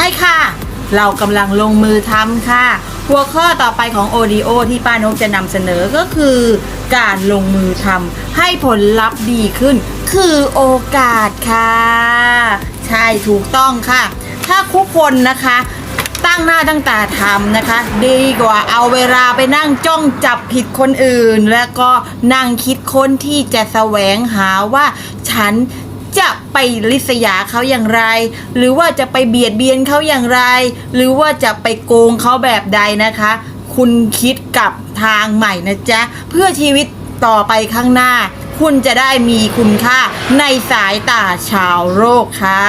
ช่ค่ะ เรากำลังลงมือทำค่ะ หัวข้อต่อไปของ ODO ที่ป้านกจะนำเสนอก็คือ การลงมือทำให้ผลลัพธ์ดีขึ้น คือโอกาสค่ะ ใช่ถูกต้องค่ะ ถ้าทุกคนนะคะตั้งหน้าตั้งตาทำนะคะ ดีกว่าเอาเวลาไปนั่งจ้องจับผิดคนอื่น แล้วก็นั่งคิดค้นที่จะแสวงหาว่าฉัน จะไปลิษยาเขาอย่างไร หรือว่าจะไปเบียดเบียนเขาอย่างไร หรือว่าจะไปโกงเขาแบบใดนะคะ คุณคิดกับทางใหม่นะจ๊ะ เพื่อชีวิตต่อไปข้างหน้า คุณจะได้มีคุณค่าในสายตาชาวโลกค่ะ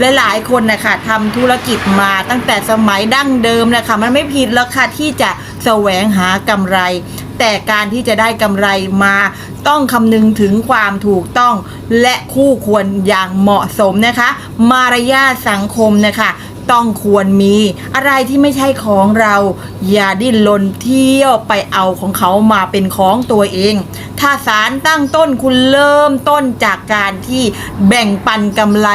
และหลายคนนะคะทำธุรกิจมาตั้งแต่สมัยดั้งเดิมนะคะมันไม่ผิดแล้วค่ะที่จะแสวงหากำไร แต่การที่จะได้กำไรมาต้องคำนึงถึงความถูกต้อง และคู่ควรอย่างเหมาะสมนะคะ มารยาทสังคมนะคะ ต้องควรมี อะไรที่ไม่ใช่ของเรา อย่าดิ้นรนเที่ยวไปเอาของเขามาเป็นของตัวเอง ถ้าสารตั้งต้นคุณเริ่มต้นจากการที่แบ่งปันกำไร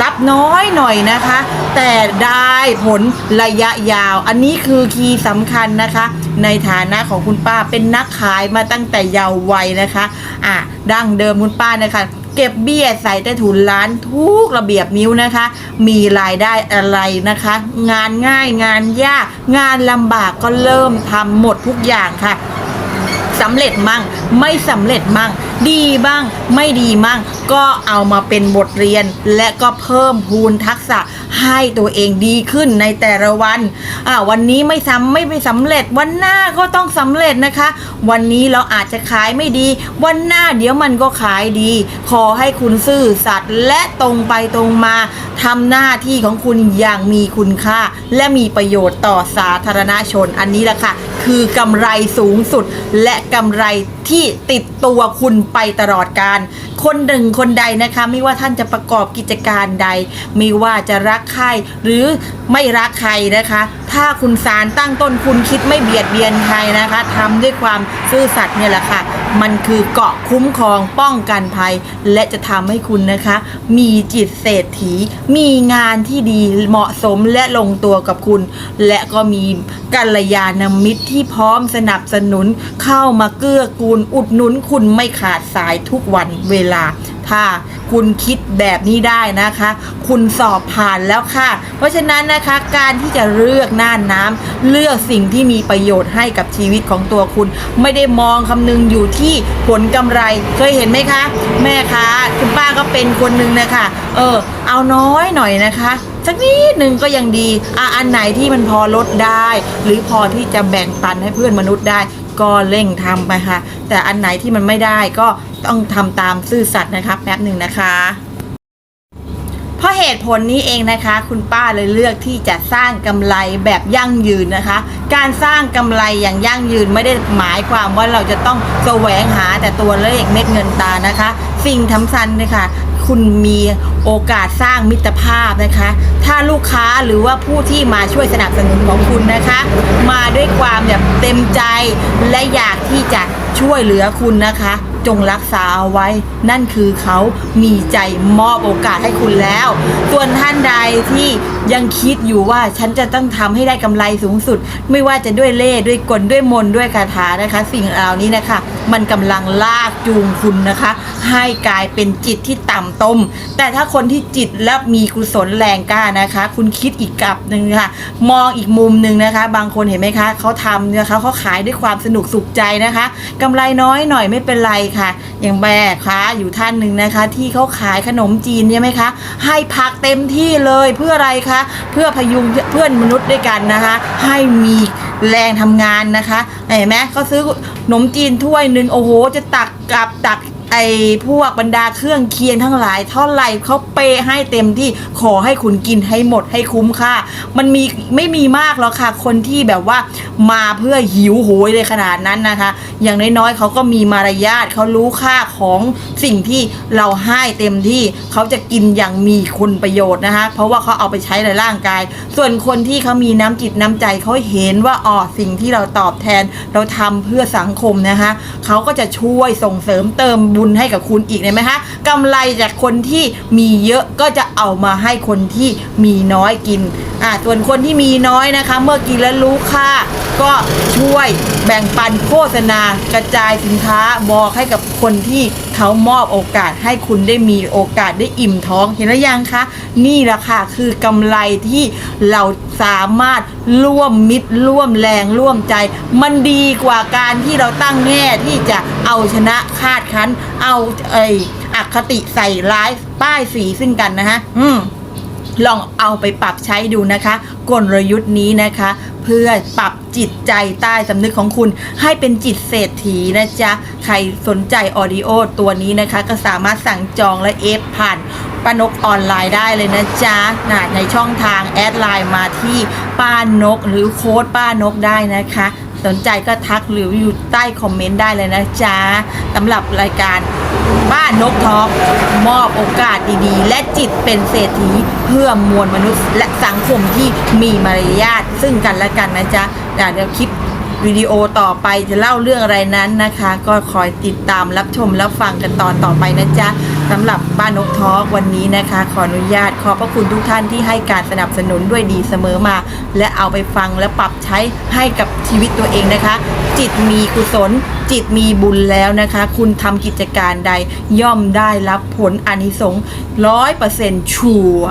รับน้อยหน่อยนะคะ แต่ได้ผลระยะยาว อันนี้คือคีย์สำคัญนะคะ ในฐานะของคุณป้าเป็นนักขายมาตั้งแต่เยาว์วัยนะคะ อะดั้งเดิมคุณป้านะคะ เก็บเบี้ยใส่ใต้ถุนร้านทุกระเบียบนิ้วนะคะ มีรายได้อะไรนะคะ งานง่ายงานยาก งานลำบากก็เริ่มทำหมดทุกอย่างค่ะสำเร็จมั่งไม่สำเร็จมั่ง ดีบ้าง ไม่ดีมั่ง ก็เอามาเป็นบทเรียน และก็เพิ่มพูนทักษะให้ตัวเองดีขึ้นในแต่ละวันอ่าวันนี้ไม่ซ้ำไม่ไปสำเร็จวันหน้าก็ต้องสำเร็จนะคะ วันนี้เราอาจจะขายไม่ดี วันหน้าเดี๋ยวมันก็ขายดี ขอให้คุณซื่อสัตย์และตรงไปตรงมาทำหน้าที่ของคุณอย่างมีคุณค่า และมีประโยชน์ต่อสาธารณชนอันนี้แหละค่ะ คือกำไรสูงสุดและกำไรที่ติดตัวคุณไปตลอดการคนหนึ่งคนใดนะคะ ไม่ว่าท่านจะประกอบกิจการใด ไม่ว่าจะรักใครหรือไม่รักใครนะคะ ถ้าคุณสารตั้งต้นคุณคิดไม่เบียดเบียนใครนะคะทำด้วยความซื่อสัตย์เนี่ยแหละค่ะ มันคือเกาะคุ้มครองป้องกันภัย และจะทำให้คุณนะคะ มีจิตเศรษฐี มีงานที่ดีเหมาะสมและลงตัวกับคุณ และก็มีกัลยาณมิตรที่พร้อมสนับสนุนเข้ามาเกื้อกูลอุดหนุนคุณไม่ขาดสายทุกวันเวลา ถ้าคุณคิดแบบนี้ได้นะคะ คุณสอบผ่านแล้วค่ะ เพราะฉะนั้นนะคะการที่จะเลือกน่านน้ำเลือกสิ่งที่มีประโยชน์ให้กับชีวิตของตัวคุณ ไม่ได้มองคำนึงอยู่ที่ผลกำไร เคยเห็นไหมคะ แม่คะคุณป้าก็เป็นคนหนึ่งนะคะเออ เอาน้อยหน่อยนะคะสักนิดหนึ่งก็ยังดีอะอันไหนที่มันพอลดได้ หรือพอที่จะแบ่งปันให้เพื่อนมนุษย์ได้ ก็เร่งทำไปค่ะ แต่อันไหนที่มันไม่ได้ก็ ต้องทำตามซื่อสัตย์นะคะแป๊บหนึ่งนะคะ เพราะเหตุผลนี้เองนะคะ คุณป้าเลยเลือกที่จะสร้างกำไรแบบยั่งยืนนะคะ การสร้างกำไรอย่างยั่งยืนไม่ได้หมายความว่าเราจะต้องแสวงหาแต่ตัวเลขเม็ดเงินตานะคะ สิ่งทำซันนะคะคุณมีโอกาสสร้างมิตรภาพนะคะ ถ้าลูกค้าหรือว่าผู้ที่มาช่วยสนับสนุนของคุณนะคะ มาด้วยความแบบเต็มใจและอยากที่จะช่วยเหลือคุณนะคะ จงรักษาเอาไว้ นั่นคือเขามีใจมอบโอกาสให้คุณแล้ว ส่วนท่านใดที่ยังคิดอยู่ว่าฉันจะต้องทำให้ได้กำไรสูงสุด ไม่ว่าจะด้วยเล่ห์ด้วยกลด้วยมนด้วยคาถานะคะ สิ่งเหล่านี้นะคะ มันกำลังลากจูงคุณนะคะ ให้กลายเป็นจิตที่ต่ำตม แต่ถ้าคนที่จิตและมีกุศลแรงกล้านะคะ คุณคิดอีกกลับหนึ่งค่ะ มองอีกมุมหนึ่งนะคะ บางคนเห็นไหมคะเขาทำนะคะเขาขายด้วยความสนุกสุขใจนะคะกำไรน้อยหน่อยไม่เป็นไรค่ะ อย่างแบกค้าอยู่ท่านหนึ่งนะคะ ที่เขาขายขนมจีนใช่ไหมคะ ให้พักเต็มที่เลยเพื่ออะไรคะเพื่อพยุงเพื่อนมนุษย์ด้วยกันนะคะ ให้มีแรงทำงานนะคะเห็นไหมเขาซื้อขนมจีนถ้วยหนึ่งโอ้โห จะตักกลับตัก ไอ้พวกบรรดาเครื่องเคียงทั้งหลายเท่าไหร่เขาเปย์ให้เต็มที่ขอให้คุณกินให้หมดให้คุ้มค่า มันมีไม่มีมากหรอกค่ะ คนที่แบบว่ามาเพื่อหิวโหยเลยขนาดนั้นนะคะ อย่างน้อยๆเขาก็มีมารยาทเขารู้ค่าของสิ่งที่เราให้เต็มที่เขาจะกินอย่างมีคุณประโยชน์นะคะ เพราะว่าเขาเอาไปใช้ในร่างกาย ส่วนคนที่เขามีน้ำจิตน้ำใจเขาเห็นว่าอ๋อสิ่งที่เราตอบแทนเราทำเพื่อสังคมนะคะเขาก็จะช่วยส่งเสริมเติมบุญให้กับคุณอีกเห็นไหมคะกำไรจากคนที่มีเยอะก็จะเอามาให้คนที่มีน้อยกินอ่าส่วนคนที่มีน้อยนะคะ เมื่อกินแล้วรู้ค่า ก็ช่วยแบ่งปันโฆษณากระจายสินค้าบอกให้กับคนที่เขามอบโอกาสให้คุณได้มีโอกาสได้อิ่มท้องเห็นหรือยังคะ นี่แหละค่ะคือกำไรที่เราสามารถร่วมมิตรร่วมแรงร่วมใจ มันดีกว่าการที่เราตั้งแง่ที่จะเอาชนะคาดคั้น เอาไอ้อคติใส่ร้ายป้ายสีซึ่งกันนะฮะ อืม ลองเอาไปปรับใช้ดูนะคะ กลยุทธ์นี้นะคะ เพื่อปรับจิตใจใต้สำนึกของคุณ ให้เป็นจิตเศรษฐีนะจ๊ะ ใครสนใจออดิโอตัวนี้นะคะ ก็สามารถสั่งจองและเอฟผ่านป้านกออนไลน์ได้เลยนะจ๊ะนะในช่องทางแอดไลน์มาที่ป้านกหรือโค้ดป้านกได้นะคะ สนใจก็ทักหรืออยู่ใต้คอมเมนต์ได้เลยนะจ๊ะสำหรับรายการบ้านนกทอกมอบโอกาสดีๆ และจิตเป็นเศรษฐีเพื่อมวลมนุษย์ และสังคมที่มีมารยาทซึ่งกันและกันนะจ๊ะเดี๋ยวคลิปวิดีโอต่อไปจะเล่าเรื่องอะไรนั้นนะคะ ก็คอยติดตามรับชมรับฟังกันตอนต่อไปนะจ๊ะ สำหรับบ้านนกทอกวันนี้นะคะ ขออนุญาตขอบพระคุณทุกท่านที่ให้การสนับสนุนด้วยดีเสมอมา และเอาไปฟังและปรับใช้ให้กับชีวิตตัวเองนะคะ จิตมีกุศล จิตมีบุญแล้วนะคะ คุณทำกิจการใดย่อมได้รับผลอานิสงส์ร้อยเปอร์เซ็นต์ชัวร์